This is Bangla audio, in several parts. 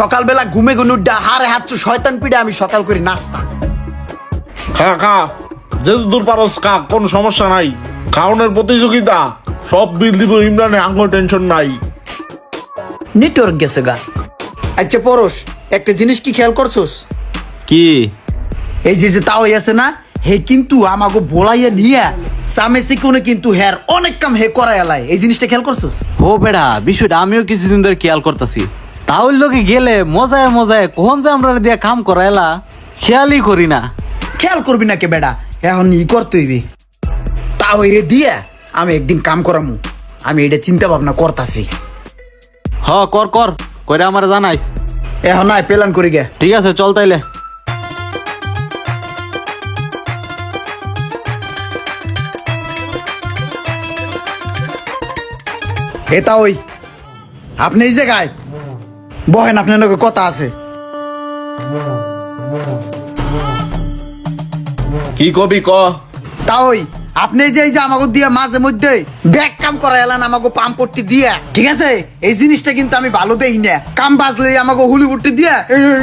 সকালবেলা ঘুমে গুনুড্ডা হারে হাত শয়তান পিড়ে আমি সকাল করি নাস্তা। খা খা। যেহেতু দূর পারস খা কোনো সমস্যা নাই। খাওয়ানোর প্রতিযোগিতা সব বিল দিব ইমরানে আঙ্গুল টেনশন নাই। নেটওয়ার্ক গেছে গা। আচ্ছা পরশ একটা জিনিস কি খেয়াল করছোস? কি? এই যে যে তাও আছে না হে কিন্তু আমাকে বলাইয়া নিয়া সামেসি কোনে কিন্তু হের অনেক কাম হে করাই এলাই। এই জিনিসটা খেয়াল করছোস? ও বেড়া বিষয়টা আমিও কিছুদিন ধরে খেয়াল করতেছি। তাহলে লোকে গেলে মজায় মজায় কখন যে আমরা দিয়ে কাম করাইলা? খেয়ালই করি না। খেয়াল করবি না কে বেডা এখন ই করতে হইবে। তাও রে দিয়া আমি একদিন কাম করামু। আমি এটা চিন্তা ভাবনা করতাছি। হ কর কর। কইরা আমার জানাইস এখন নাই প্ল্যান করি গে। ঠিক আছে চল তাইলে। এটা ওই। আপনি এই জায়গায় বহেন আপনার নাকি কথা আছে। কি কবি ক? তা ওই আপনি যে এই যে আমাকে দিয়ে মাঝে মধ্যে ব্যাগ কাম করা এলান আমাকে পাম্প করতে দিয়ে ঠিক আছে? এই জিনিসটা কিন্তু আমি ভালো দেই না। কাম বাজলে আমাকে হুলি বুটতে দিয়ে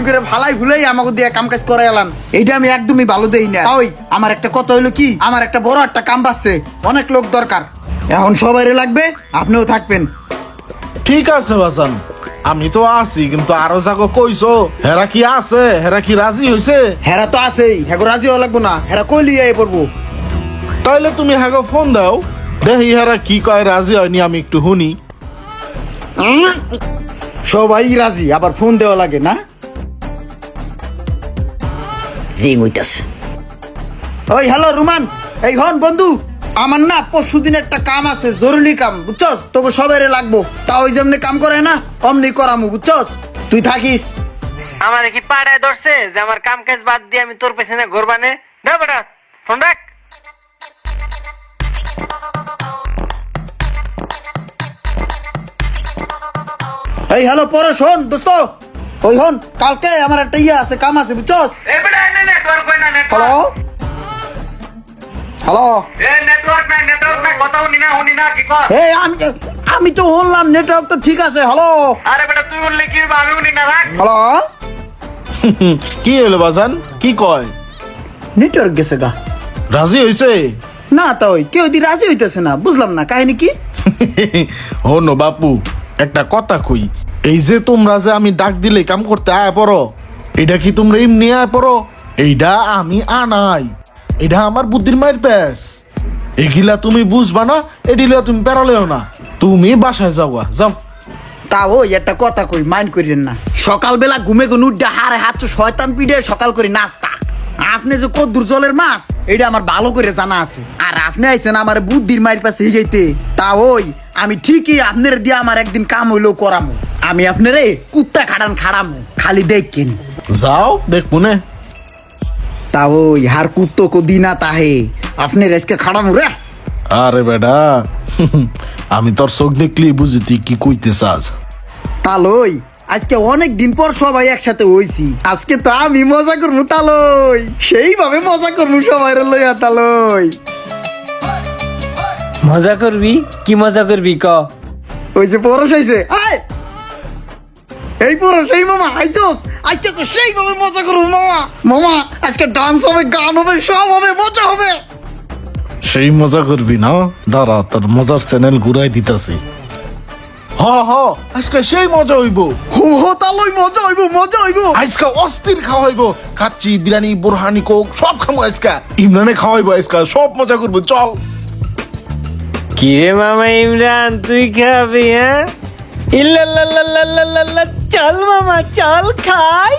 করে ফালাই ফুলাই আমাকে দিয়ে কাম কাজ করে এলান। এইটা আমি একদমই ভালো দেই না। তাই আমার একটা কথা হইল কি আমার একটা বড় একটা কাম বাজছে অনেক লোক দরকার। এখন সবাইরে লাগবে আপনিও থাকবেন। ঠিক আছে বাসান। আমি তো আছি কিন্তু আরও যাগো কইছো। হেরা কি আছে? হেরা কি রাজি হইছে? হেরা তো আছেই হ্যাঁ রাজি হওয়া লাগবো না। হেরা কইলি আই পড়ব? তাইলে তুমি হেগো ফোন দাও। দেখি হেরা কি কয় রাজি হয়নি আমি একটু শুনি। সবাই রাজি আবার ফোন দেওয়া লাগে না? রিং হইতাছে। ওই হ্যালো রুমান। এই হন বন্ধু। আমার না পরশু দিন একটা কাম আছে জরুরি কাম বুঝছস? তোকে সবাই লাগবো। তা ওই যেমনি কাম করে না অমনি করামু বুঝছস? তুই থাকিস। আমার কি পাড়ায় ধরছে যে আমার কাম কাজ বাদ দিয়ে আমি তোর পেছনে ঘুরবানে? না বেটা ফোন রাখ। এই হ্যালো পরে শোন দোস্ত। ওই হন কালকে আমার একটা ইয়ে আছে কাম আছে বুঝছস? হ্যালো? কর এই আমি আমি তো শুনলাম নেটওয়ার্ক তো ঠিক আছে হ্যালো আরে বেটা তুই বললি কি আমি শুনি না হ্যালো কি হলো বাসান কি কয়? নেটওয়ার্ক গেছে গা। রাজি হইছে? না তা ওই কেউ দি রাজি হইতেছে না বুঝলাম না কাহিনী কি? হনো বাপু একটা কথা কই। এই যে তোমরা যে আমি ডাক দিলে কাম করতে আয় পড়ো এটা কি তোমরা এমনি আয় পড়ো? এইটা আমি আনাই। এটা আমার বুদ্ধির মায়ের প্যাস এগুলা তুমি বুঝবা না এডিলা তুমি পেরালেও না। তুমি বাসায় যাওয়া যাও। তা ওই একটা কথা কই মাইন্ড করিলেন না। সকালবেলা ঘুমে গুন উঠে হারে হাত শয়তান পিঠে সকাল করি নাস্তা। আপনি যে কদ্দুর জলের মাছ এটা আমার ভালো করে জানা আছে। আর আপনি আইছেন আমার বুদ্ধির মায়ের পাশে হিগাইতে তা ওই আমি ঠিকই আপনার দিয়ে আমার একদিন কাম হইলেও করামু। আমি আপনারে কুত্তা খাড়ান খাড়ামু। খালি দেখেন। যাও দেখব নে। তা ওই হার কুত্তো কো দিনা তাহে। আপনার আজকে খাড়ামু রে আরে বেডা আমি তোর চোখ দেখলি বুঝি তুই কি কইতে চাস তালই আজকে অনেক দিন পর সবাই একসাথে হইছি। আজকে তো আমি মজা করব তালই সেইভাবে মজা করব সবাই লইয়া তালই। মজা করবি? কি মজা করবি ক? ওই যে পরশ আইছে আয়! এই পরশ সেই মামা আইসোস? আজকে তো সেইভাবে মজা করব মামা। মামা আজকে ডান্স হবে গান হবে সব হবে মজা হবে। সেই মজা করবি না? দাঁড়া তোর মজার চ্যানেল ঘুরাই দিতাছি। হ হ আজকে সেই মজা হইব। হো হো তালই মজা হইব মজা হইব। আজকে অস্থির খাওয়াইব কাচ্চি বিরিয়ানি বোরহানি কোক সব খাব আজকে। ইমরানে খাওয়াইবো আজকে সব মজা করব চল। কি রে মামা ইমরান তুই খাবি হ্যাঁ? ইল্লাল্লাল্লাল্লাল্লাল্লা, চল মামা চল খাই।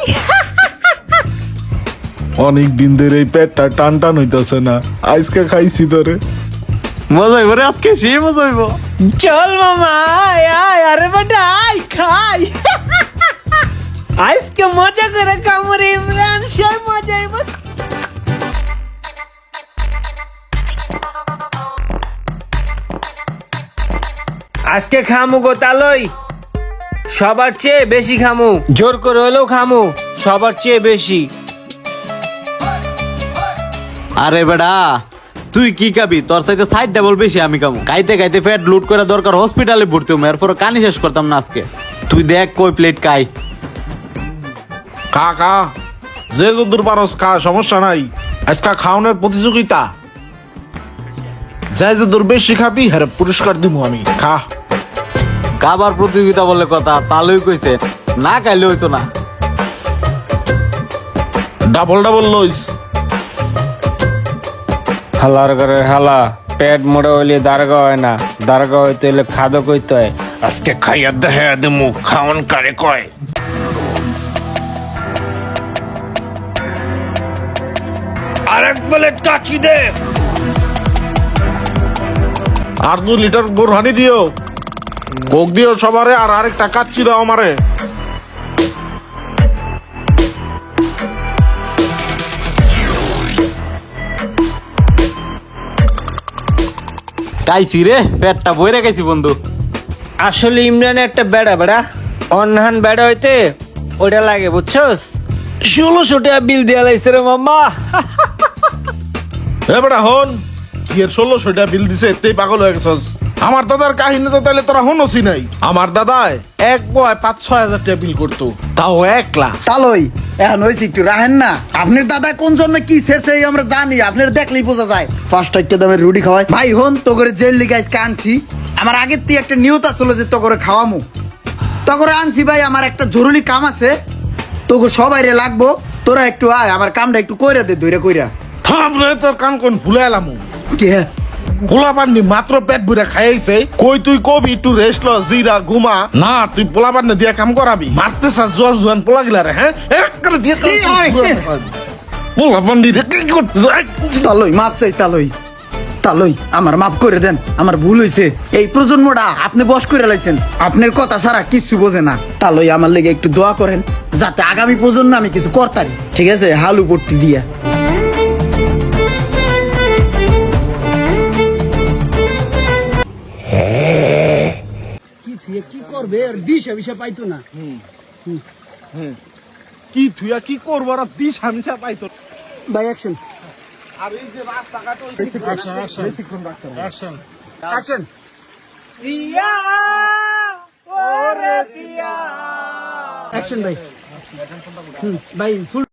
অনেক দিন ধরে এই পেটটা টান টান হইতাছে না। আজকে খাইছি তোরে। মজা হইব রে আজকে সে মজা হইব। চল মামা আয় আয় আরে বেটা আয় খাই। আজকে মজা করে কামড়ে ইমরান সে মজা হইব। আজকে খামু তালই। সবার চেয়ে বেশি খামু। জোর করে হলেও খামু সবার চেয়ে বেশি। আরে বেড়া তুই কি খাবি? তোর সাথে সাইড ডাবল বেশি আমি কামু খাইতে খাইতে ফ্যাট লুট করে দরকার হসপিটালে ভর্তি হম। এরপর কানি শেষ করতাম না আজকে। তুই দেখ কই প্লেট খাই। খা খা। যে যদুর পারস খা সমস্যা নাই। আজকা খাওয়ানোর প্রতিযোগিতা। যাই যদুর বেশি খাবি হ্যাঁ পুরস্কার দিব আমি। খা। কাবার প্রতিযোগিতা বলে কথা তালুই কইছে না খাইলে হইতো না। ডাবল ডাবল লইস। হালার ঘরের হালা পেট মোড়ে হইলে দারগা হয় না দারগা হইতে হইলে খাদো কইতে হয়। আজকে খাইয়া দেখে দিমু খাওন কারে কয়? আরেক প্লেট কাচি দে। আর দু লিটার বোরহানি দিও। কোক দিও সবারে আর আরেকটা কাচ্চি দাও আমারে। খাইছি রে পেটটা বইরে গেছি বন্ধু। আসলে ইমরান একটা বেড়া বেড়া অনহান বেড়া হইতে ওটা লাগে বুঝছস? ষোলোশো টাকা বিল দেওয়া লাগছে রে মাম্মা। এ বেটা হন কি ষোলোশো টাকা বিল দিছে এতেই পাগল হয়ে গেছস। আমার দাদার কাহিনী তো তাহলে তোরা হনসি নাই। আমার দাদায়? এক বয় পাঁচ ছয় হাজার টাকা বিল করতো। তাও একলা তালই এখন হয়েছে একটু রাহেন না। আপনার দাদা কোন জন্মে কি ছেড়ছে এই আমরা জানি আপনার দেখলেই বোঝা যায়। ফার্স্ট একটা দামের রুটি খাওয়াই। ভাই হন তো করে জেল লিগাইস কানছি আমার আগের থেকে একটা নিয়ত আসলে যে তো করে খাওয়ামু। তো করে আনছি ভাই আমার একটা জরুরি কাম আছে। তোকে সবাই রে লাগবো। তোরা একটু আয় আমার কামটা একটু কইরা দে দইরা কইরা। থামরে তোর কান কোন ভুলে এলাম কে? পোলা পান্নি মাত্র পেট ভরে খাইছে। কই তুই কবি একটু রেস্ট ল জিরা ঘুমা। না তুই পোলা পান্নি দিয়ে কাম করাবি। মারতে চাস জোয়ান জোয়ান পোলা গিলা রে হ্যাঁ? এক করে। দিয়ে পোলা পান্নি রে কি করছিস তালই মাপ চাই তালই। তালই আমার মাপ করে দেন আমার ভুল হয়েছে এই প্রজন্মটা আপনি বস করে লাইছেন। আপনার কথা ছাড়া কিচ্ছু বোঝে না। তালই আমার লেগে একটু দোয়া করেন যাতে আগামী প্রজন্ম আমি কিছু করতারি। ঠিক আছে? হালু পট্টি দিয়া। কি করবে দিশা বিশা পাইতো না। কি আর কি করব আর দিস হামসা পাইতো বাই অ্যাকশন আর এই যে রাস্তাঘাট অ্যাকশন অ্যাকশন ভাই। ভাই ফুল